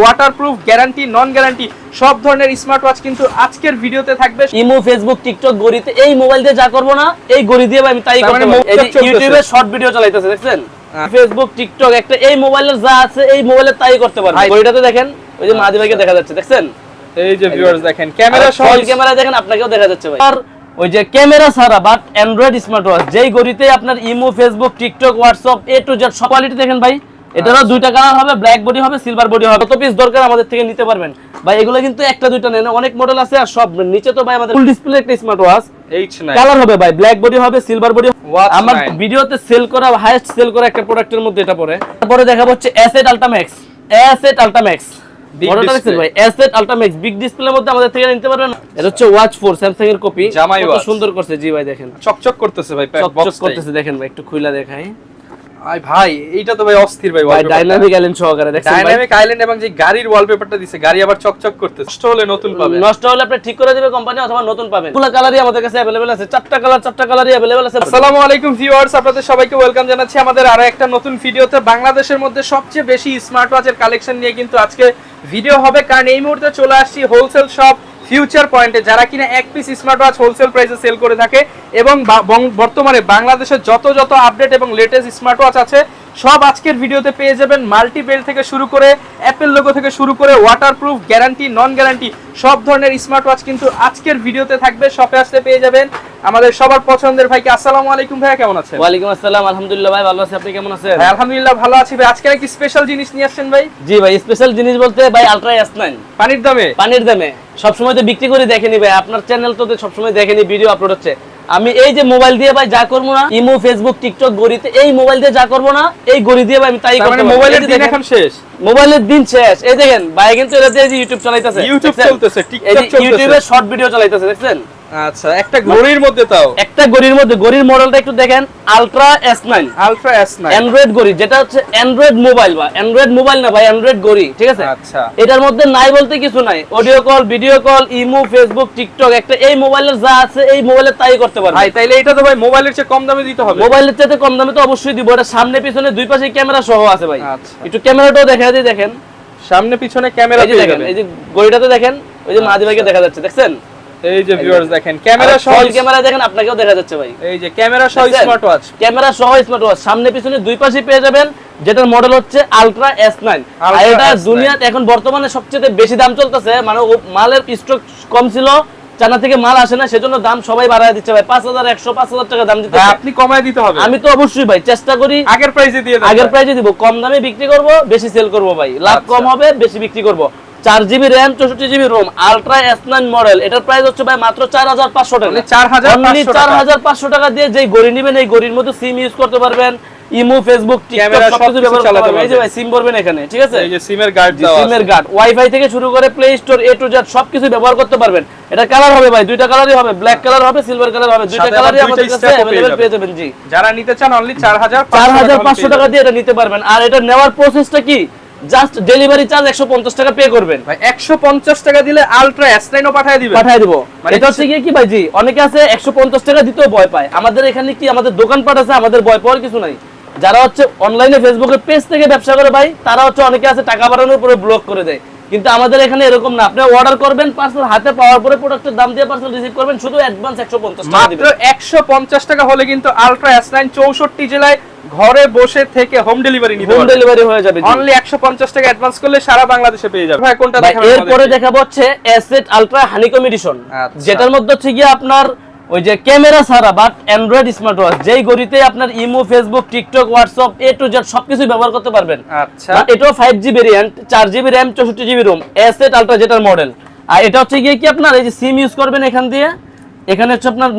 Waterproof guarantee non guarantee সব ধরনের smart watch কিন্তু আজকের ভিডিওতে থাকবে। ইমো ফেসবুক টিকটক গড়িতে এই মোবাইল দিয়ে যা করব না এই গড়ি দিয়ে আমি তাই। ইউটিউবে শর্ট ভিডিও চালাইতেছে দেখছেন? হ্যাঁ। ফেসবুক টিকটক একটা এই মোবাইলের যা আছে এই মোবাইলে তাই করতে পারবে। গড়িটাতে দেখেন ওই যে মাদি ভাইকে দেখা যাচ্ছে দেখছেন? এই যে ভিউয়ার্স দেখেন ক্যামেরা সহ ক্যামেরা দেখেন আপনাকেও দেখা যাচ্ছে ভাই। আর ওই যে ক্যামেরা ছাড়া বাট অ্যান্ড্রয়েড স্মার্ট ওয়াচ যেই গড়িতে আপনার imo Facebook TikTok WhatsApp A to Z সব কোয়ালিটি দেখেন ভাই। এটারও দুইটা কালার হবে ব্ল্যাক বডি হবে সিলভার বডি হবে। কত পিস দরকার আমাদের থেকে নিতে পারবেন? ভাই এগুলো কিন্তু একটা দুইটা নেন। অনেক মডেল আছে আর সব নিচে তো ভাই আমাদের ফুল ডিসপ্লে একটা স্মার্ট ওয়াচ কালার হবে ভাই ব্ল্যাক বডি হবে সিলভার বডি আমার ভিডিওতে সেল করা হাইয়েস্ট সেল করা একটা প্রোডাক্টের মধ্যে এটা পড়ে তারপরে দেখাবো হচ্ছে asset Ultramax asset Ultramax Big মডেলটা দেখছেন display। ভাই? অ্যাসেট আল্টাম্যাক্স বিগ ডিসপ্লের মধ্যে আমাদের থেকে নিতে পারবেন এটা হচ্ছে ওয়াচ 4 স্যামসাং এর কপি জামাই সুন্দর করছে। জি ভাই দেখেন। ভাই করতেছে দেখেন ভাই একটু খুইলা দেখাই। আই ভাই এইটা তো ভাই অস্থির ভাই ভাই ডাইনামিক আইল্যান্ড সহকারে দেখছেন ভাই ডাইনামিক আইল্যান্ড এবং যে গাড়ির ওয়ালপেপারটা দিছে গাড়ি আবার চকচক করতেছে নষ্ট হলে নতুন পাবে নষ্ট হলে আপনি ঠিক করে দিবে কোম্পানি অথবা নতুন পাবেন পুরো কালারই আমাদের কাছে अवेलेबल আছে চারটা কালার চারটা কালারই अवेलेबल আছে আসসালামু আলাইকুম ভিউয়ার্স আপনাদের সবাইকে ওয়েলকাম জানাচ্ছি আমাদের আরো একটা নতুন ভিডিওতে বাংলাদেশের মধ্যে সবচেয়ে বেশি স্মার্ট ওয়াচের কালেকশন নিয়ে কিন্তু আজকে ভিডিও হবে কারণ এই মুহূর্তে চলে আসছি হোলসেল শপ ফিউচার পয়েন্টে যারা কিনা এক পিস স্মার্ট ওয়াচ হোলসেল প্রাইসে সেল করে থাকে এবং বর্তমানে বাংলাদেশের যত যত আপডেট এবং লেটেস্ট স্মার্ট ওয়াচ আছে সব আজকের ভিডিওতে পেয়ে যাবেন মাল্টি বেল থেকে শুরু করে অ্যাপেল লোগো থেকে শুরু করে ওয়াটারপ্রুফ গ্যারান্টি নন গ্যারান্টি সব ধরনের স্মার্ট ওয়াচ কিন্তু আজকের ভিডিওতে থাকবে শপে আসতে পেয়ে যাবেন। আমাদের সবার পছন্দের ভাইকে আসসালামু আলাইকুম ভাইয়া কেমন আছেন? ওয়ালাইকুম আসসালাম আলহামদুলিল্লাহ ভাই ভালো আছি। আপনি কেমন আছেন? ভাই, আলহামদুলিল্লাহ ভালো আছি ভাই। আজকে কি স্পেশাল জিনিস নিয়ে আসছেন ভাই? জি ভাই স্পেশাল জিনিস বলতে ভাই আলট্রা এস নাইন পানির দামে? পানির দামে। সবসময় তো বিক্রি করে দেখেনি ভাই আপনার চ্যানেল তো সবসময় দেখেনি ভিডিও আপলোড হচ্ছে। আমি এই যে মোবাইল দিয়ে ভাই যা করব না ইমো ফেসবুক টিকটক গড়িতে এই মোবাইল দিয়ে যা করব না এই গড়ি দিয়ে ভাই আমি তাই মোবাইল মানে মোবাইলের দিন এখন শেষ। মোবাইলের দিন শেষ। এই দেখেন ভাই কিন্তু এটা দিয়ে ইউটিউব চালাইতেছে। ইউটিউব? চলতেছে, টিকটক চলতেছে। ইউটিউবে শর্ট ভিডিও চালাইতেছে দেখছেন? আচ্ছা একটা ঘড়ির মধ্যে তাও? একটা গড়ির মধ্যে গড়ির মডেলটা একটু দেখেন ultra S nine ultra S nine Android গড়ি যেটা হচ্ছে অ্যান্ড্রয়েড মোবাইল বা অ্যান্ড্রয়েড মোবাইল না ভাই অ্যান্ড্রয়েড গড়ি ঠিক আছে? আচ্ছা। এটার মধ্যে নাই বলতে কিছু নাই। Audio call video call imo Facebook TikTok একটা এই মোবাইলের যা আছে এই মোবাইলে তাই করতে পারবে ভাই তাইলে এটা তো ভাই মোবাইলের চেয়ে কম দামে দিতে হবে। মোবাইলের চাইতে কম দামে তো অবশ্যই দিব। এটা সামনে পিছনে দুই পাশে ক্যামেরা সহ আছে ভাই। আচ্ছা। একটু ক্যামেরাটাও দেখা দিয়ে দেখেন। সামনে পিছনে ক্যামেরা এই যে দেখেন এই যে গড়িটাতে দেখেন ওই যে মাদি ভাইকে দেখা যাচ্ছে দেখছেন? এই যে ভিউয়ার্স দেখেন ক্যামেরা সহ ক্যামেরা দেখেন আপনাকেও দেখা যাচ্ছে ভাই। এই যে ক্যামেরা সহ স্মার্ট ওয়াচ ক্যামেরা সহ স্মার্ট ওয়াচ সামনে পিছনে দুই পাশে পেয়ে যাবেন যেটার মডেল হচ্ছে আলট্রা এস নাইন আর এটা দুনিয়াতে এখন বর্তমানে সবচেয়ে বেশি দাম চলতেছে মানে মালের স্টক কম ছিল চায়না থেকে মাল আসে না সেজন্য দাম সবাই বাড়ায় দিচ্ছে ভাই। পাঁচ হাজার একশো পাঁচ হাজার টাকা দাম দিতে আপনি কমায় দিতে হবে। আমি তো অবশ্যই ভাই চেষ্টা করি। আগের প্রাইসে দিয়ে আগের। প্রাইসে দিব। কম দামে বিক্রি করব বেশি সেল করব ভাই। লাভ আচ্ছা। কম হবে বেশি বিক্রি করব। চার জিবি র্যাম চৌষট্টি GB ROM ultra S nine model এটার প্রাইস হচ্ছে ভাই মাত্র চার হাজার পাঁচশো টাকা Only 4,500 Only টাকা। 4,500 টাকা দিয়ে যেই গড়ি নেবেন এই গড়ির মধ্যে সিম ইউজ করতে পারবেন ইমো ফেসবুক ক্যামেরা টিকটক সবকিছু সবকিছু ব্যবহার করতে চালাতে পারবেন এই যে পারবেন। ভাই সিম ভরবেন এখানে ঠিক আছে এই যে সিমের গার্ড দাও সিমের গার্ড ওয়াইফাই থেকে শুরু করে play store A to Z সবকিছু ব্যবহার করতে পারবেন এটা কালার হবে ভাই দুইটা কালারই হবে ব্ল্যাক কালার হবে সিলভার কালার হবে দুইটা সাথে আবার কালারই দুইটা আমাদের কাছে strap ও পেয়ে अवेलेबल যাবেন। পেয়ে যাবেন জি যারা নিতে চান অনলি 4500 চার হাজার পাঁচশো টাকা দিয়ে এটা নিতে পারবেন আর এটা নেওয়ার প্রসেসটা কি জাস্ট ডেলিভারি চার্জ একশো পঞ্চাশ টাকা পে করবেন। ভাই 150 টাকা দিলে আলট্রা এস নাইনও পাঠিয়ে দিবেন। পাঠিয়ে দিব। মানে এটা হচ্ছে কি ভাইজি অনেকে আছে একশো পঞ্চাশ টাকা দিতেও ভয় পায়। আমাদের এখানে কি আমাদের দোকানপাট আছে আমাদের ভয় পাওয়ার কিছু নাই। যারা হচ্ছে অনলাইনে ফেসবুকের পেজ থেকে ব্যবসা করে ভাই তারা হচ্ছে অনেকে আছে টাকা বাড়ানোর উপরে ব্লক করে দেয়। কিন্তু আমাদের এখানে এরকম না আপনি অর্ডার করবেন পার্সেল হাতে পাওয়ার পরে প্রোডাক্টের দাম দিয়ে পার্সেল রিসিভ করবেন শুধু অ্যাডভান্স একশো পঞ্চাশ টাকা মাত্র 150 টাকা হলে কিন্তু আলট্রা এস নাইন চৌষট্টি জেলায় ঘরে বসে থেকে হোম ডেলিভারি নিতে হোম ডেলিভারি হয়ে যাবে। অনলি 150 টাকা অ্যাডভান্স করলে সারা বাংলাদেশে পেয়ে যাবে ভাই কোনটা ভাই, দেখাবেন এরপরে? দেখাবো হচ্ছে এসেট আলট্রা হানিকম এডিশন। যেটার মধ্যে গিয়ে আপনার ওই যে ক্যামেরা ছাড়া বাট অ্যান্ড্রয়েড স্মার্ট ওয়াচ যেই গড়িতে আপনার imo Facebook TikTok WhatsApp A to Z সবকিছু ব্যবহার করতে পারবেন। আচ্ছা। এটাও ফাইভ জি ভেরিয়েন্ট চার জিবি র্যাম চৌষট্টি জিবি রোম এসেট আলট্রা যেটার মডেল আর এটা হচ্ছে গিয়ে কি আপনার এই যে সিম ইউজ করবেন এখান দিয়ে এখানে হচ্ছে আপনার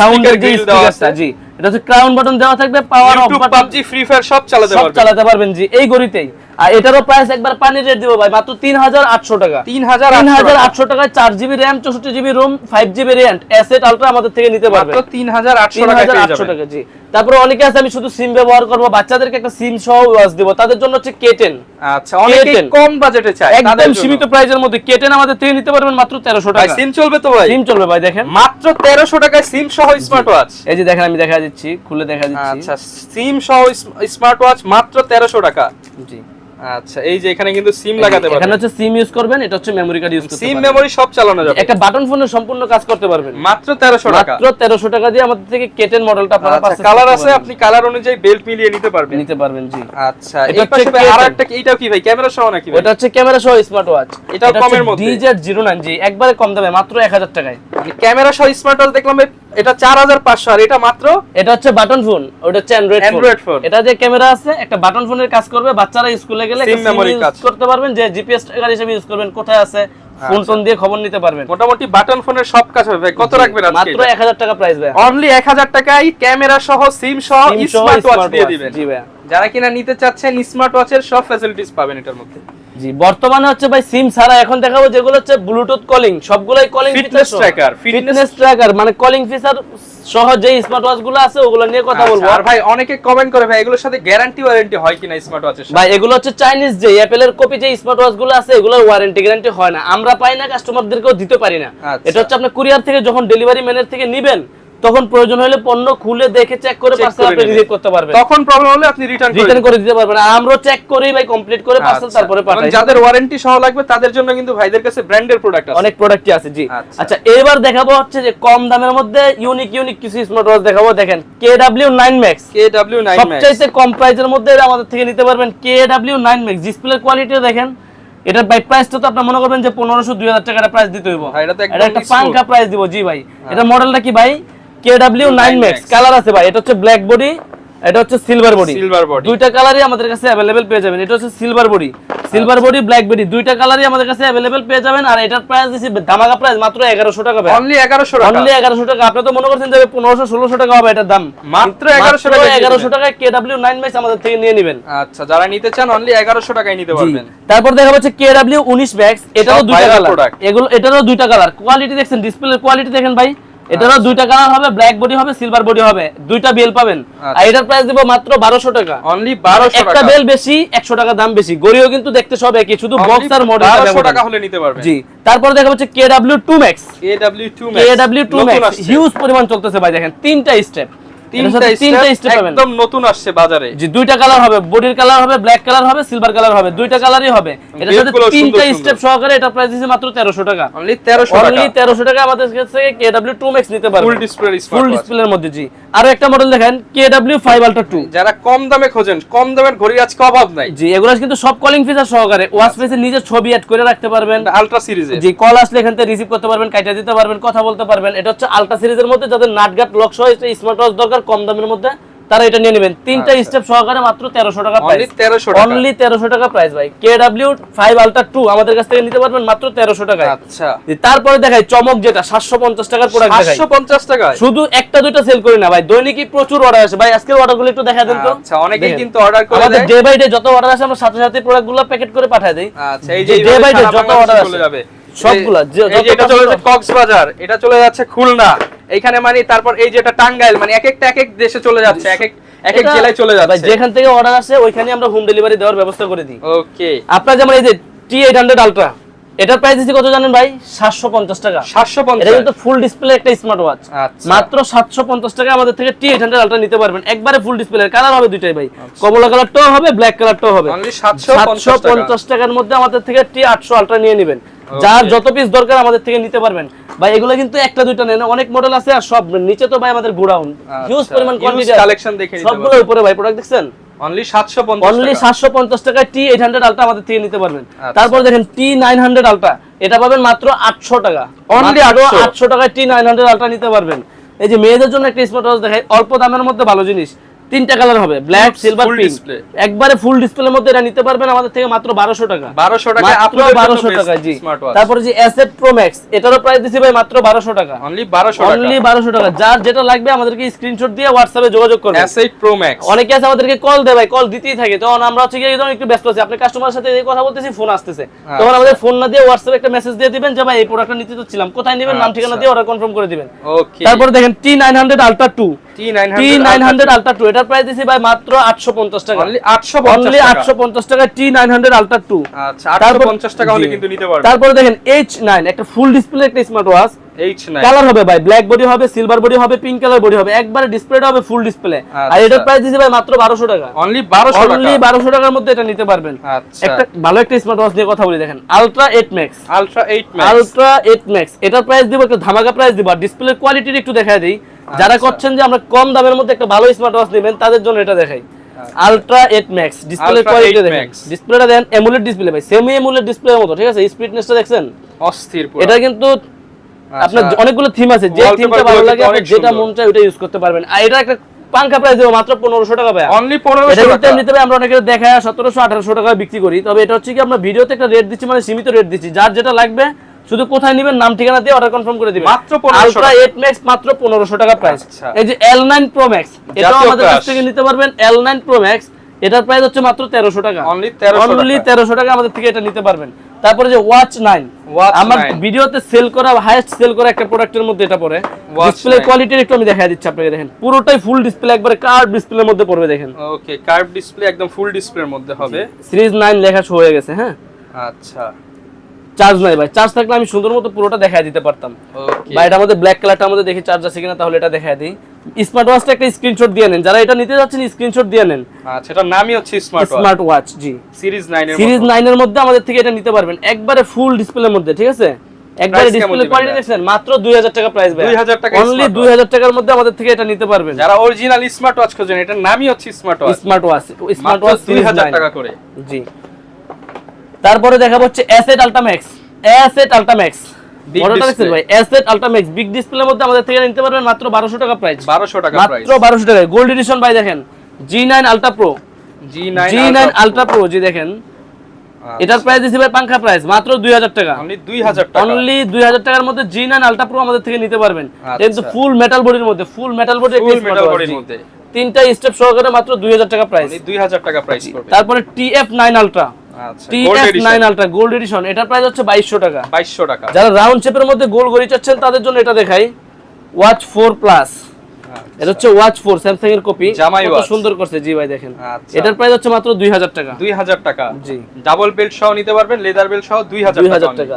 সাউন্ডের যে স্পিকারটা। জি এটা হচ্ছে ক্রাউন বাটন দেওয়া থাকবে power off button PUBG free fire সব চালাতে পারবেন। সব চালাতে পারবেন জি এই গড়িতেই আর এটারও প্রাইস একবার পানি রেট দিব ভাই মাত্র তিন হাজার আটশো টাকা। 3800 তিন হাজার আটশো টাকায় চার জিবি র্যাম চৌষট্টি GB ROM five GB asset ultra আমাদের থেকে নিতে পারবে। মাত্র 3800 তিন হাজার আটশো টাকা জি। তারপরে অনেকে আছে আমি শুধু সিম ব্যবহার করব বাচ্চাদেরকে একটা সিম সহ ওয়াচ দিব। তাদের জন্য হচ্ছে কেটেন আচ্ছা অনেকে কম বাজেটে চায় একদম। সীমিত প্রাইজের মধ্যে কেটেন আমাদের থেকে নিতে পারবেন মাত্র তেরোশো ভাই টাকা। সিম চলবে তো ভাই? সিম চলবে ভাই দেখেন। মাত্র 1300 টাকায় সিম সহ স্মার্ট ওয়াচ এই যে দেখেন আমি দেখা দিচ্ছি খুলে দেখা দিচ্ছি। আচ্ছা সিম সহ স্মার্ট ওয়াচ মাত্র 1300 টাকা। জি। আচ্ছা এই যে এখানে কিন্তু সিম লাগাতে এখানে হচ্ছে সিম ইউজ করবেন এটা হচ্ছে মেমরি কার্ড ইউজ করতে সিম মেমরি সব চালানো যাবে। একটা বাটন ফোনে সম্পূর্ণ কাজ করতে পারবেন। মাত্র 1300 টাকা। মাত্র 1300 টাকা দিয়ে আমাদের থেকে কেটেন মডেলটা আপনারা purchase কালার আছে আপনি কালার অনুযায়ী বেল্ট মিলিয়ে নিতে পারবেন। নিতে পারবেন জি। আচ্ছা এটা পাশে কি? ভাই? ক্যামেরা সহ নাকি ভাই? ওটা হচ্ছে ক্যামেরা সহ স্মার্ট ওয়াচ এটাও কমের মধ্যে? DZ09 জি একবারে কম দামে মাত্র 1000 টাকায়। ক্যামেরা সহ স্মার্ট ওয়াচ দেখলাম এটা 4500 আর এটা মাত্র? এটা হচ্ছে বাটন ফোন ওটা হচ্ছে অ্যান্ড্রয়েড phone। এটা যে ক্যামেরা আছে একটা বাটন ফোনের কাজ করবে বাচ্চারা স্কুলে গেলে সিম memory কাজ। করতে পারবেন যে জিপিএস ট্র্যাকার হিসেবে ইউজ করবেন কোথায় আছে আচ্ছা। ফোন টোন দিয়ে খবর নিতে পারবেন। মোটামুটি বাটন ফোনের সব কাজ হবে ভাই। কত রাখবেন আজকে মাত্র 1000 টাকা প্রাইস ভাই অনলি 1000 টাকায় ক্যামেরা সহ সিম সহ স্মার্ট ওয়াচ দিয়ে দিবেন। জি ভাই যারা কিনা নিতে চাচ্ছেন স্মার্ট ওয়াচের সব ফ্যাসিলিটিস পাবেন এটার মধ্যে। জি বর্তমানে হচ্ছে ভাই সিম ছাড়া এখন দেখাবো যেগুলো হচ্ছে ব্লুটুথ কলিং সবগুলাই calling tracker, fitness- fitness tracker মানে কলিং ফিচার সহ যে স্মার্ট ওয়াচগুলো আছে ওগুলো নিয়ে কথা বলব। আচ্ছা, আর ভাই অনেকে কমেন্ট করে ভাই এগুলোর সাথে গ্যারান্টি ওয়ারেন্টি হয় কিনা স্মার্ট ওয়াচের ভাই এগুলো হচ্ছে চাইনিজ যে অ্যাপেলের কপি যে স্মার্ট ওয়াচগুলো আছে এগুলোর ওয়ারেন্টি গ্যারান্টি হয় না। আমরা পাই না কাস্টমারদেরকেও দিতে পারি না। আচ্ছা। এটা হচ্ছে আপনি কুরিয়ার থেকে যখন ডেলিভারি ম্যানের থেকে নিবেন তখন প্রয়োজন হলে পণ্য খুলে দেখে চেক করে পার্সেল আপনি রিসিভ করতে পারবেন। তখন প্রবলেম হলে আপনি রিটার্ন রিটার্ন করে দিতে পারবেন। আর আমরা চেক করেই ভাই কমপ্লিট করে পার্সেল আচ্ছা। তারপরে পাঠাই। যাদের ওয়ারেন্টি সহ লাগবে তাদের জন্য কিন্তু ভাইদের কাছে ব্র্যান্ডের প্রোডাক্ট আছে। অনেক প্রোডাক্টই আছে জি। আচ্ছা। আচ্ছা এবার দেখাবো হচ্ছে যে কম দামের মধ্যে ইউনিক ইউনিক কিছু স্মার্ট ওয়াচ দেখাবো। দেখেন KW9 Max KW9 Max সবচাইতে কম প্রাইসের মধ্যে আমাদের থেকে নিতে পারবেন KW9 Max ডিসপ্লের কোয়ালিটি দেখেন এটার বাই প্রাইসটা তো আপনি মনে করবেন যে 1500 2000 টাকার প্রাইস দিতে হইব। এটা তো একটা। পাঙ্কা প্রাইস দিব জি ভাই। এটা মডেলটা কি ভাই? কেডব্লিউ নাইন ম্যাক্স কালার আছে ভাই এটা হচ্ছে ব্ল্যাক বডি এটা হচ্ছে সিলভার বডি সিলভার বডি দুইটা কালারই আমাদের কাছে अवेलेबल পেয়ে যাবেন এটা হচ্ছে silver body silver body black body দুইটা কালারই আমাদের কাছে अवेलेबल পেয়ে যাবেন আর এটার প্রাইস দিছি ধামাকা প্রাইস মাত্র 1100 টাকা ভাই। অনলি 1100 টাকা। অনলি 1100 টাকা। আপনি তো মনে করছেন যে 1500 1600 টাকা হবে এটার দাম। মাত্র 1100 টাকা 1100 টাকায় KW9 Max আমাদের থেকে নিয়ে নেবেন। আচ্ছা যারা নিতে চান অনলি 1100 টাকায় নিতে পারবেন। তারপর দেখা যাচ্ছে KW19 Max এটারও দুইটা কালার এগুলো এটারও দুইটা কালার কোয়ালিটি দেখেন ডিসপ্লের কোয়ালিটি দেখেন ভাই। এটারও। দুইটা কালার হবে ব্ল্যাক বডি হবে সিলভার বডি হবে। দুইটা বেল পাবেন। আচ্ছা। আর এটার প্রাইস দিব মাত্র 1200 টাকা। অনলি 1200 একটা বেল বেশি 100 টাকা দাম বেশি। গড়িও কিন্তু দেখতে সব একই শুধু বক্স আর মডেল 1200 টাকা হলে নিতে পারবেন। জি। তারপর দেখা হচ্ছে KW2 Max KW2 Max KW2 Max huge পরিমাণ চলতেছে ভাই দেখেন তিনটা স্টেপ একদম নতুন আসছে বাজারে। জি দুইটা কালার হবে বডির কালার হবে ব্ল্যাক কালার হবে সিলভার কালার হবে দুইটা কালারই হবে। এটা সাথে তিনটা স্টেপ সহকারে এটা প্রাইস মাত্র 1300 টাকা। অনলি 1300 টাকা। অনলি 1300 টাকা আমাদের কাছ থেকে KW2 Max নিতে পারবেন ফুল ডিসপ্লে ফুল ডিসপ্লের মধ্যে জি। আরও একটা মডেল দেখেন KW5 Ultra 2 যারা কম দামে খোঁজেন কম দামের ঘড়ি আজকে অভাব নাই। জি এগুলো কিন্তু সব কলিং ফিচার সহকারে। ওয়াচ ফেসে নিজের ছবি অ্যাড করে রাখতে পারবেন। আলট্রা সিরিজে জি কল আসলে এখান থেকে রিসিভ করতে পারবেন কাইটা দিতে পারবেন কথা বলতে পারবেন। এটা হচ্ছে আলট্রা সিরিজের মধ্যে যাদের নাটগাট লক সহ স্মার্ট ওয়াচ দরকার কম দামের মধ্যে তারা এটা নিয়ে নেবেন। তিনটা আচ্ছা। স্টেপ সহকারে মাত্র 1300 টাকা অনলি প্রাইস 1300 টাকা। অনলি 1300 টাকা প্রাইস ভাই। KW5 Ultra 2 আমাদের কাছ থেকে নিতে পারবেন মাত্র 1300 টাকা আচ্ছা। তারপরে দেখাই চমক যেটা 750 টাকার প্রোডাক্ট দেখাই। 750 টাকায়। শুধু একটা দুইটা সেল করি না ভাই দৈনিকই প্রচুর অর্ডার আসে। ভাই আজকের অর্ডারগুলো একটু দেখা দেন তো। আচ্ছা অনেকেই কিন্তু অর্ডার করে আমাদের ডে বাই ডে যত অর্ডার আসে আমরা সাথে সাথে প্রোডাক্টগুলো প্যাকেট করে পাঠিয়ে দেই। আচ্ছা এই যে day by day যত চলে আসে, যাবে। সবগুলা, এটা চলে যাচ্ছে কক্সবাজার এটা চলে যাচ্ছে খুলনা। এইখানে মানে তারপর এই যে এটা টাঙ্গাইল মানে এক একটা এক এক দেশে চলে যাচ্ছে এক এক এক এক জেলায় চলে যাচ্ছে। যেখান থেকে অর্ডার আসে ওইখানে আমরা হোম ডেলিভারি দেওয়ার ব্যবস্থা করে দিই। ওকে। আপনার যেমন এই যে টি এইট হান্ড্রেড আলট্রা এটার প্রাইস দিচ্ছি কত জানেন ভাই? সাতশো পঞ্চাশ টাকা। এটা 750 কিন্তু ফুল ডিসপ্লে একটা স্মার্ট ওয়াচ আচ্ছা। মাত্র সাতশো পঞ্চাশ টাকা আমাদের থেকে টি এইট হান্ড্রেড আলট্রা নিতে পারবেন। একবারে ফুল ডিসপ্লে কালার হবে দুইটাই ভাই। কমলা কালার কালারটাও হবে। ব্ল্যাক কালার কালারটাও হবে সাতশো পঞ্চাশ টাকার মধ্যে আমাদের থেকে টি আটশো আলট্রা নিয়ে নেবেন। যার যত পিস দরকার আমাদের থেকে নিতে পারবেন। ভাই এগুলো কিন্তু একটা দুইটা নেন। অনেক মডেল আছে আর সব নিচে তো ভাই আমাদের গোডাউন। হিউজ আচ্ছা, পরিমাণ কোয়ান্টিটি collection দেখে সবগুলো উপরে ভাই প্রোডাক্ট দেখছেন? অনলি 750 অনলি টাকা। সাতশো পঞ্চাশ টাকায় টি এইট হান্ড্রেড আলট্রা আমাদের থেকে নিতে পারবেন। আচ্ছা। তারপর দেখেন টি নাইন হান্ড্রেড আলট্রা এটা পাবেন মাত্র আটশো টাকা। Only 800 আটশো। টাকায় টি নাইন হান্ড্রেড আলট্রা নিতে পারবেন। এই যে মেয়েদের জন্য একটা স্মার্ট ওয়াচ দেখাই অল্প দামের মধ্যে ভালো জিনিস। তিনটা কালার হবে ব্ল্যাক সিলভার পিঙ্ক একবারে ফুল ডিসপ্লের মধ্যে এটা নিতে পারবেন আমাদের থেকে মাত্র বারোশো টাকা। 1200 টাকায় মাত্র আপনাদের জন্য বারোশো best টাকা জি। তারপরে যে অ্যাসেট প্রো ম্যাক্স এটারও প্রাইস দিছি ভাই মাত্র বারোশো টাকা। অনলি 1200 টাকা। অনলি বারোশো টাকা। যার যেটা লাগবে আমাদেরকে স্ক্রিনশট দিয়ে হোয়াটসঅ্যাপে যোগাযোগ করবেন S8 Pro Max অনেকে আছে আমাদেরকে কল দেয় ভাই কল দিতেই থাকে। তখন আমরা হচ্ছে গিয়ে একটু ব্যস্ত আছি। আপনি কাস্টমারের সাথে এই কথা বলতেছি ফোন আসতেছে। তখন আমাদের ফোন না দিয়ে হোয়াটসঅ্যাপে একটা মেসেজ দিয়ে দিবেন যে ভাই এই প্রোডাক্টটা নিতে চাচ্ছিলাম কোথায় নেবেন? নাম ঠিকানা দিয়ে অর্ডার কনফার্ম করে দিবেন। ওকে তারপর দেখেন T nine hundred ultra two এটার প্রাইস দিছি ভাই মাত্র আটশো পঞ্চাশ টাকা। অনলি আটশো পঞ্চাশ টাকা। T nine hundred ultra two আচ্ছা আটশো পঞ্চাশ টাকা হলে কিন্তু নিতে পারবেন তারপরে দেখেন এইচ নাইন একটা ফুল ডিসপ্লে একটা স্মার্ট ওয়াচ কালার হবে ভাই ব্ল্যাক বডি হবে সিলভার বডি হবে পিঙ্ক কালার বডি হবে। একবারে ডিসপ্লেটা হবে ফুল ডিসপ্লে আর আচ্ছা। এটার প্রাইস দিছি ভাই মাত্র বারোশো টাকা। অনলি বারোশো অনলি টাকা। বারোশো টাকার মধ্যে এটা নিতে পারবেন। আচ্ছা। একটা ভালো একটা স্মার্ট ওয়াচ নিয়ে কথা বলি দেখেন। Ultra max ultra eight max ultra eight max এটার প্রাইস দিব একটা ধামাকা প্রাইস দিব। আর ডিসপ্লের কোয়ালিটির একটু দেখা দিই। যারা আচ্ছা। করছেন যে আমরা কম দামের মধ্যে একটা ভালো স্মার্ট ওয়াচ নেবেন তাদের জন্য এটা দেখাই। Ultra eight max Ultra quality দেখেন। ডিসপ্লেটা দেন এমুলেট ডিসপ্লে ভাই সেমি এমুলেট ডিসপ্লের মতো ঠিক আছে? স্পিডনেসটা দেখছেন? অস্থির পুরো। এটা কিন্তু আপনার আচ্ছা। অনেকগুলো থিম আছে যে থিমটা ভালো লাগে আপনি যেটা মন চায় ওটা ইউজ করতে পারবেন। আর এটা একটা পাঙ্খা প্রাইস দেবো মাত্র পনেরোশো টাকা ভাই অনলি পনেরোশো টাকা। এমনিতে ভাই আমরা অনেকে দেখায় সতেরোশো আঠারোশো টাকা বিক্রি করি। তবে এটা হচ্ছে কি আমরা ভিডিওতে একটা রেট দিচ্ছি মানে সীমিত রেট দিচ্ছি। যার যেটা লাগবে শুধু কোথায় নেবেন? নাম ঠিকানা দিয়ে অর্ডার কনফার্ম করে দিবেন। মাত্র 1500 আলট্রা টাকা। 8 ম্যাক্স মাত্র 1500 টাকা প্রাইস আচ্ছা। এই যে L9 Pro Max এটাও আমাদের কাছ থেকে নিতে পারবেন। L9 Pro Max এটার প্রাইস হচ্ছে মাত্র 1300 টাকা। Only 1300 অনলি 1300 টাকা আমাদের থেকে এটা নিতে পারবেন। তারপরে যে ওয়াচ 9 Watch আমার 9 ভিডিওতে সেল করা হাইয়েস্ট সেল করা একটা প্রোডাক্টের মধ্যে এটা পড়ে। ডিসপ্লে 9 কোয়ালিটির একটু আমি দেখাই দিচ্ছি আপনাকে দেখেন। পুরোটাই ফুল ডিসপ্লে একবারে কার্ভ ডিসপ্লের মধ্যে পড়বে দেখেন। ওকে কার্ভ ডিসপ্লে একদম ফুল ডিসপ্লের মধ্যে হবে। সিরিজ 9 লেখা শো হয়ে গেছে হ্যাঁ? আচ্ছা। চার্জ নাই ভাই। চার্জ থাকলে আমি সুন্দর মতো পুরোটা দেখাই দিতে পারতাম। ওকে বা এটা আমাদের ব্ল্যাক কালারটা আমাদের দেখি চার্জ আছে কিনা তাহলে এটা দেখাই দিই। স্মার্ট ওয়াচটা একটা স্ক্রিনশট দিয়ে নেন। যারা এটা নিতে যাচ্ছেন স্ক্রিনশট দিয়ে নেন। আচ্ছা এটার নামই হচ্ছে স্মার্ট ওয়াচ স্মার্ট ওয়াচ জি। সিরিজ 9 এর সিরিজ 9 এর মধ্যে আমাদের থেকে এটা নিতে পারবেন। একবারে ফুল ডিসপ্লের মধ্যে ঠিক আছে? একবারে ডিসপ্লে কোয়ালিটি ভাই? দেখছেন? মাত্র 2000 টাকা প্রাইস ভাই। 2000 টাকা অনলি 2000 টাকার মধ্যে আমাদের থেকে এটা নিতে পারবেন। যারা অরিজিনাল স্মার্ট ওয়াচ খোঁজেন এটার নামই হচ্ছে smart watch smart watch smart watch 2000 টাকা করে। জি। তারপরে দেখা হচ্ছে অ্যাসেট আল্ট্রাম্যাক্স অ্যাসেট বিগ ডিসপ্লের মধ্যে আমাদের থেকে নিতে পারবেন মাত্র 1200 টাকা প্রাইস 1200 টাকা মাত্র 1200 টাকা গোল্ড এডিশন ভাই দেখেন G9 ultra pro G9 G9 ultra pro জি দেখেন। এটার প্রাইস দিছি ভাই পাঙ্খা প্রাইস মাত্র 2000 টাকা। অনলি 2000 টাকা। অনলি 2000 টাকার মধ্যে G9 আলট্রা প্রো আমাদের থেকে নিতে পারবেন। আচ্ছা। কিন্তু ফুল মেটাল বডির মধ্যে full metal body full metal বডির মধ্যে। তিনটা স্টেপ সহকারে মাত্র 2000 টাকা প্রাইস অনলি 2000 টাকা প্রাইস তারপরে TF9 আলট্রা আচ্ছা gold edition ultra gold edition এটার প্রাইস হচ্ছে 2200 টাকা। 2200 টাকা। যারা রাউন্ড শেপের মধ্যে গোল গড়ি চাচ্ছেন তাদের জন্য এটা দেখাই। ওয়াচ 4 প্লাস এটা হচ্ছে ওয়াচ 4 স্যামসাং এর কপি জামাই কত সুন্দর করছে জি ভাই দেখেন। আচ্ছা। এটার প্রাইস হচ্ছে মাত্র 2000 টাকা। 2000 টাকা। জি। ডাবল বেল্ট সহ নিতে পারবেন লেদার বেল্ট সহ 2000 2000 টাকা।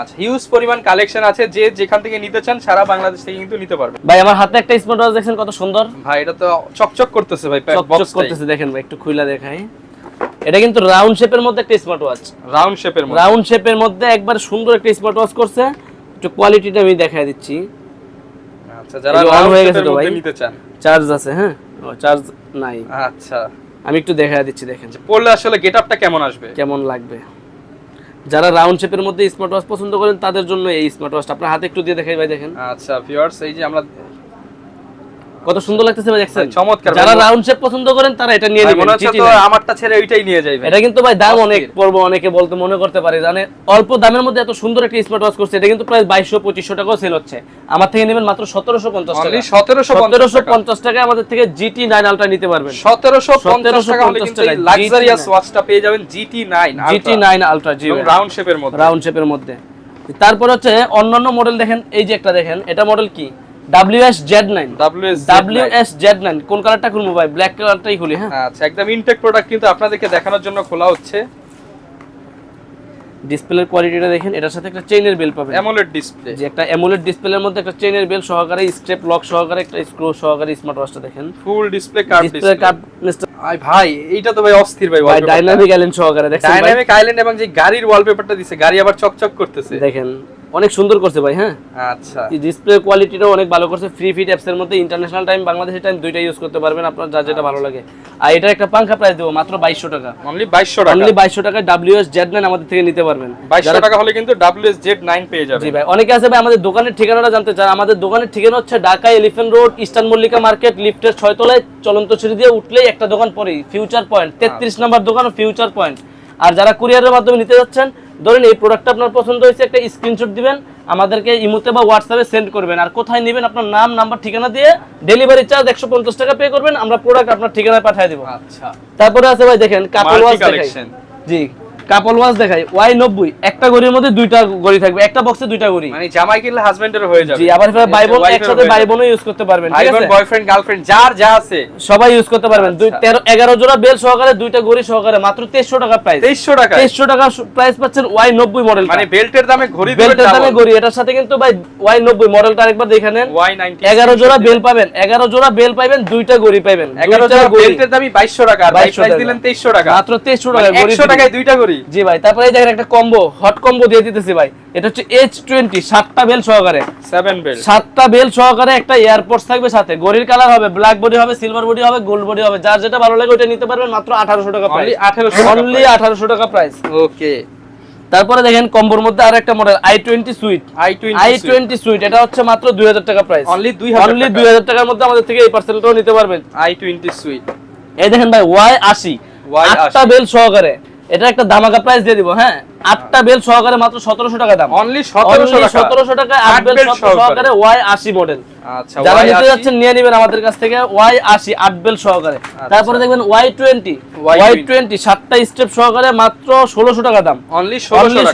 আচ্ছা হিউজ পরিমাণ কালেকশন আছে যে যেখান থেকে নিতে চান সারা বাংলাদেশ থেকে কিন্তু নিতে পারবেন। ভাই আমার হাতে একটা স্মার্ট ওয়াচ দেখছেন কত সুন্দর। ভাই এটা তো চকচক করতেছে ভাই চকচক করতেছে দেখেন ভাই একটু খুইলা দেখাই। এটা কিন্তু রাউন্ড শেপের মধ্যে একটা স্মার্ট ওয়াচ রাউন্ড শেপের মধ্যে। রাউন্ড শেপের মধ্যে একবার সুন্দর একটা স্মার্ট ওয়াচ করছে। একটু কোয়ালিটিটা আমি দেখাই দিচ্ছি। আচ্ছা যারা রাউন্ড হয়ে গেছে তো ভাই। নিতে চান। চার্জ আছে হ্যাঁ? ও চার্জ নাই। আচ্ছা। আমি একটু দেখাই দিচ্ছি দেখেন। পড়লে আসলে গেটআপটা কেমন আসবে? কেমন লাগবে? যারা রাউন্ড শেপের মধ্যে স্মার্ট ওয়াচ পছন্দ করেন তাদের জন্য এই স্মার্ট ওয়াচটা আপনার হাতে একটু দিয়ে দেখাই ভাই দেখেন। আচ্ছা ভিউয়ার্স এই যে আমরা কত সুন্দর লাগতেছে ভাই দেখছেন? চমৎকার যারা রাউন্ড শেপ পছন্দ করেন তারা এটা নিয়ে নেবেন মনে হচ্ছে তো আমারটা ছেড়ে ওইটাই নিয়ে যাইবে এটা কিন্তু ভাই দাম অনেক পড়ব অনেকে বলতে মনে করতে পারে জানে অল্প দামের মধ্যে এত সুন্দর একটা স্মার্ট ওয়াচ করছে এটা কিন্তু প্রায় বাইশশো পঁচিশশো টাকাও সেল হচ্ছে। আমার থেকে নেবেন মাত্র সতেরোশো পঞ্চাশ টাকা। অনলি 1750 টাকা। টাকায় আমাদের থেকে জিটি নাইন আলট্রা নিতে পারবেন। 1750 টাকা হলে কিন্তু এই লাক্সারিয়াস ওয়াচটা পেয়ে যাবেন GT9 জিটি নাইন আলট্রা জি রাউন্ড শেপের মধ্যে। রাউন্ড শেপের মধ্যে। তারপর হচ্ছে অন্যান্য মডেল দেখেন এই যে একটা দেখেন এটা মডেল কি? WS Z nine WS WS Z nine কোন কালারটা খুলবো ভাই? ব্ল্যাক কালারটাই খুলি হ্যাঁ? আচ্ছা একদম ইনটেক প্রোডাক্ট কিন্তু আপনাদেরকে দেখানোর জন্য খোলা হচ্ছে। ডিসপ্লের কোয়ালিটিটা দেখেন এটার সাথে একটা চেইনের বেল পাবেন। অ্যামোলেড ডিসপ্লে যে একটা অ্যামোলেড ডিসপ্লের মধ্যে একটা চেইনের বেল সহকারে স্টেপ লক সহকারে একটা স্ক্রু সহকারে স্মার্ট ওয়াচটা দেখেন full display curve display display I ভাই এইটা তো ভাই অস্থির ভাই ভাই ডাইনামিক আইল্যান্ড সহকারে দেখেন ভাই? ডাইনামিক আইল্যান্ড এবং যে গাড়ির ওয়ালপেপারটা দিছে গাড়ি আবার চকচক করতেছে। দেখেন অনেক সুন্দর করছে ভাই হ্যাঁ? আচ্ছা। ডিসপ্লে কোয়ালিটিটাও অনেক ভালো করছে ফ্রি ফিট অ্যাপস এর মধ্যে ইন্টারন্যাশনাল টাইম বাংলাদেশি টাইম দুইটা ইউজ করতে পারবেন আপনার যা যেটা ভালো লাগে। আর এটা একটা পাঙ্খা প্রাইস দেবো মাত্র বাইশশো টাকা। অনলি 2200 টাকা? অনলি বাইশশো টাকায় ডাব্লিউএস জেড নাইন আমাদের থেকে নিতে পারবেন। 2200 টাকা হলে কিন্তু WS Z9 পেয়ে যাবেন। জি ভাই অনেকে আছে ভাই আমাদের দোকানের ঠিকানাটা জানতে চান আমাদের দোকানের ঠিকানা হচ্ছে Dhaka elephant road eastern Mallika market লিফটের ছয় তলায় চলন্ত সিঁড়ি দিয়ে উঠলেই একটা দোকান পরেই ফিউচার পয়েন্ট তেত্রিশ নাম্বার দোকান ফিউচার পয়েন্ট আর যারা কুরিয়ারের মাধ্যমে নিতে যাচ্ছেন ধরেন এই প্রোডাক্টটা আপনার পছন্দ হয়েছে একটা স্ক্রিনশট দিবেন আমাদেরকে ইমোতে বা হোয়াটসঅ্যাপে সেন্ড করবেন। আর কোথায় নেবেন আপনার নাম নাম্বার ঠিকানা দিয়ে ডেলিভারি চার্জ একশো পঞ্চাশ টাকা পে করবেন আমরা প্রোডাক্ট আপনার ঠিকানায় পাঠিয়ে দেবো। আচ্ছা। তারপরে আছে ভাই দেখেন কাপড় ওয়াশ জি। কাপল ওয়াচ দেখাই ওয়াই নব্বই। একটা ঘড়ির মধ্যে দুইটা ঘড়ি থাকবে একটা বক্সে দুইটা ঘড়ি মানে জামাই কিনলে হাজবেন্ডের হয়ে যাবে। জি আবার ফের ভাই বোন একসাথে ভাই বোনও ইউজ করতে পারবেন ভাই ঠিক বোন আছে? বয়ফ্রেন্ড গার্লফ্রেন্ড যার যা আছে। সবাই ইউজ করতে পারবেন। দুই আচ্ছা। তেরো এগারো জোড়া বেল সহকারে দুইটা ঘড়ি সহকারে মাত্র তেইশশো টাকা প্রাইস তেইশশো টাকা তেইশশো টাকা প্রাইস পাচ্ছেন ওয়াই নব্বই মডেল মানে বেল্টের দামে ঘড়ি বেল্টের দামে ঘড়ি এটার সাথে কিন্তু ভাই ওয়াই নব্বই মডেলটা আরেকবার দেখে নেন। ওয়াই নাইনটি এগারো জোড়া বেল পাবেন এগারো জোড়া বেল পাবেন দুইটা পাবেন এগারো দুইটা জোড়া ঘড়ি। বেল্টের দামই বাইশশো টাকা। আর প্রাইস দিলেন তেইশশো টাকা। মাত্র তেইশশো মানে টাকা ঘড়ি একশো free। টাকায় দুইটা ঘড়ি জি ভাই তারপরে এই দেখেন একটা কম্বো হট কম্বো দিয়ে দিতেছি ভাই। এটা হচ্ছে এইচ টোয়েন্টি সাতটা বেল সহকারে। সেভেন বেল্ট সাতটা বেল সহকারে একটা এয়ারপোর্টস থাকবে সাথে। গড়ির কালার হবে ব্ল্যাক বডি হবে সিলভার বডি হবে গোল্ড বডি হবে। যার যেটা ভালো লাগে ওটা নিতে পারবেন মাত্র আঠারোশো টাকা অনলি প্রাইস অনলি আঠারোশো টাকা প্রাইস ওকে তারপরে দেখেন কম্বোর মধ্যে আর একটা model I twenty sweet I I twenty sweet এটা হচ্ছে মাত্র দুই হাজার টাকা প্রাইস Only 2000 অনলি। দুই হাজার টাকার মধ্যে আমাদের থেকে এই পার্সেলটাও নিতে পারবেন। আই টোয়েন্টি সুইট এই দেখেন ভাই ওয়াই আশি। আটটা বেল সহকারে। এটা একটা দামাকা প্রাইস দিয়ে দিব হ্যাঁ? আটটা বেল সহকারে মাত্র সতেরোশো টাকা দাম। অনলি সতেরোশো টাকা। আট বেল সহকারে। ওয়াই আশি মডেল আচ্ছা যারা নিতে যাচ্ছেন নিয়ে নেবেন আমাদের কাছ থেকে ওয়াই আশি আট বেল সহকারে। তারপরে দেখবেন ওয়াই টোয়েন্টি ওয়াই টোয়েন্টি সাতটা স্টেপ সহকারে মাত্র ষোলোশো টাকা দাম। অনলি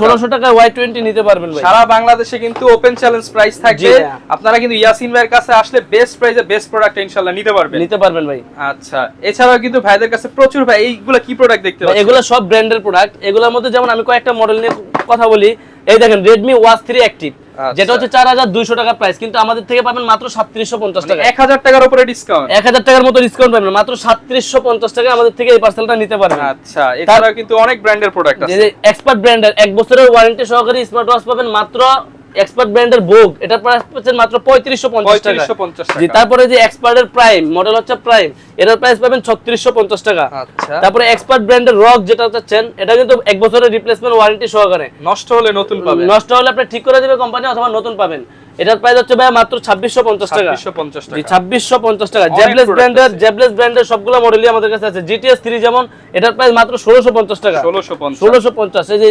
ষোলোশো টাকা। ওয়াই টোয়েন্টি নিতে পারবেন সারা বাংলাদেশে কিন্তু ওপেন চ্যালেঞ্জ প্রাইস থাকবে। আপনারা কিন্তু ইয়াসিন ভাইয়ের কাছে আসলে বেস্ট প্রাইসে বেস্ট প্রোডাক্ট ইনশাআল্লাহ নিতে পারবেন। নিতে পারবেন ভাই। আচ্ছা এছাড়াও কিন্তু ভাইদের কাছে প্রচুর ভাই এইগুলা কি প্রোডাক্ট দেখতে পাচ্ছেন? এগুলো সব ব্র্যান্ডের প্রোডাক্ট এগুলোর মধ্যে যেমন আমি কয়েকটা মডেল নিয়ে কথা বলি এই দেখেন রেডমি ওয়াচ থ্রি অ্যাক্টিভ। যেটা হচ্ছে চার হাজার দুইশো টাকা প্রাইস কিন্তু আমাদের থেকে পাবেন মাত্র সাতত্রিশশো পঞ্চাশ টাকা এক হাজার টাকার উপরে ডিসকাউন্ট এক হাজার টাকার মতো ডিসকাউন্ট পাবেন মাত্র সাতত্রিশশো পঞ্চাশ টাকা আমাদের থেকে এই পার্সেলটা নিতে পারবেন। আচ্ছা এছাড়াও কিন্তু অনেক ব্র্যান্ডের প্রোডাক্ট আছে। এক্সপার্ট ব্র্যান্ডের এক বছরের ওয়ারেন্টি সহকারে স্মার্ট ওয়াচ পাবেন মাত্র এক্সপার্ট ব্র্যান্ডের ভোগ এটা প্রাইস পাচ্ছেন মাত্র পঁয়ত্রিশশো পঞ্চাশ টাকা। জি তারপরে যে এক্সপার্টের প্রাইম মডেল হচ্ছে প্রাইম এটার প্রাইস পাবেন ছত্রিশশো পঞ্চাশ টাকা। আচ্ছা। তারপরে এক্সপার্ট ব্র্যান্ডের রক যেটা চাচ্ছেন এটা কিন্তু এক বছরের রিপ্লেসমেন্ট ওয়ারেন্টি সহকারে। নষ্ট হলে নতুন পাবেন। নষ্ট হলে আপনি ঠিক করে দিবে কোম্পানি অথবা নতুন পাবেন। এটার প্রাইস হচ্ছে ভাই মাত্র ছাব্বিশশো পঞ্চাশ টাকা। ছাব্বিশশো পঞ্চাশ টাকা। জেবলেস ব্র্যান্ডের। জেবলেস ব্র্যান্ডের সবগুলো মডেলই আমাদের কাছে আছে। জিটিএস থ্রি যেমন এটার প্রাইস মাত্র ষোলোশো পঞ্চাশ টাকা। ষোলোশো পঞ্চাশ। ষোলোশো পঞ্চাশ। এই যে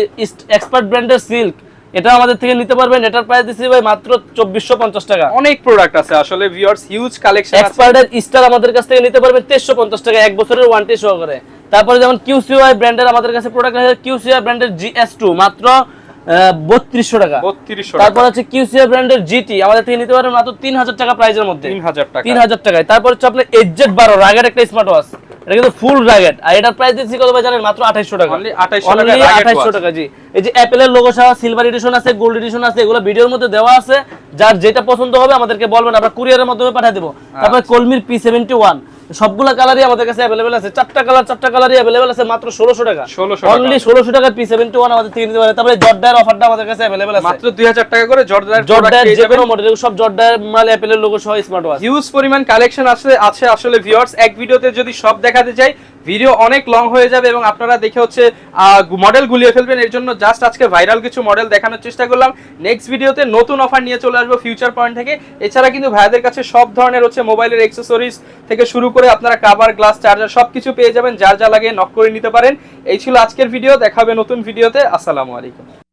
এক্সপার্ট ব্র্যান্ডের সিল্ক এটা আমাদের থেকে নিতে পারবেন এটার প্রাইস দিচ্ছি ভাই মাত্র চব্বিশশো পঞ্চাশ টাকা। অনেক প্রোডাক্ট আছে। আসলে ভিউয়ার্স হিউজ কালেকশন আছে। এক্সপার্টের স্টার আমাদের কাছ থেকে নিতে পারবেন তেইশশো পঞ্চাশ টাকা এক বছরের ওয়ারেন্টি সহকারে। তারপরে যেমন কিউসিওআই ব্র্যান্ডের আমাদের কাছে প্রোডাক্ট আছে কিউসিওআই ব্র্যান্ডের জিএস টু মাত্র বত্রিশশো টাকা। বত্রিশশো তারপর হচ্ছে কিউসিওআই ব্র্যান্ডের জিটি আমাদের থেকে নিতে পারবেন মাত্র তিন হাজার টাকা প্রাইজের মধ্যে। তিন হাজার টাকা। তিন হাজার টাকায় তারপর হচ্ছে আপনার এজেড বারো রাগের একটা স্মার্ট ওয়াচ এটা কিন্তু ফুল রাগেড আর এটার প্রাইস দিচ্ছি কত ভাই জানেন? মাত্র আঠাইশশো টাকা। Only 2800 Only টাকায় rugged 2800 watch। টাকা জি। এই যে অ্যাপেলের লোগো সহ সিলভার এডিশন আছে গোল্ড এডিশন আছে এগুলো ভিডিওর মধ্যে দেওয়া আছে। যার যেটা পছন্দ হবে আমাদেরকে বলবেন আমরা কুরিয়ারের মাধ্যমে পাঠিয়ে দেবো। তারপরে কলমির পি সেভেন্টি ওয়ান সবগুলো কালারই আমাদের কাছে অ্যাভেলেবেল আছে। চারটা কালার চারটা কালারই অ্যাভেলেবেল আছে মাত্র ষোলোশো টাকা। 1600 টাকা। অনলি ষোলোশো টাকার পি সেভেন্টি ওয়ান আমাদের থেকে নিতে পারে। তারপরে জর্ডার অফারটা আমাদের কাছে অ্যাভেলেবেল আছে। মাত্র দুই হাজার টাকা করে জর্ডার যে কোনো মডেল সব জর্ডার মাল অ্যাপেলের লোগো সহ স্মার্ট ওয়াচ হিউজ পরিমাণ কালেকশন আছে আছে আসলে ভিউয়ার্স এক ভিডিওতে যদি সব দেখাতে চাই ভিডিও অনেক লং হয়ে যাবে এবং আপনারা দেখে হচ্ছে মডেল গুলিয়ে ফেলবেন। এর জন্য জাস্ট আজকে ভাইরাল কিছু মডেল দেখানোর চেষ্টা করলাম। নেক্সট ভিডিওতে নতুন অফার নিয়ে চলে আসব ফিউচার পয়েন্ট থেকে। এছাড়া কিন্তু ভাইয়াদের কাছে সব ধরনের হচ্ছে মোবাইলের অ্যাক্সেসরিজ থেকে শুরু করে আপনারা কাভার গ্লাস চার্জার সবকিছু পেয়ে যাবেন। যার যা লাগে নক করে নিতে পারেন। এই ছিল আজকের ভিডিও দেখাবে নতুন ভিডিওতে আসসালামু আলাইকুম।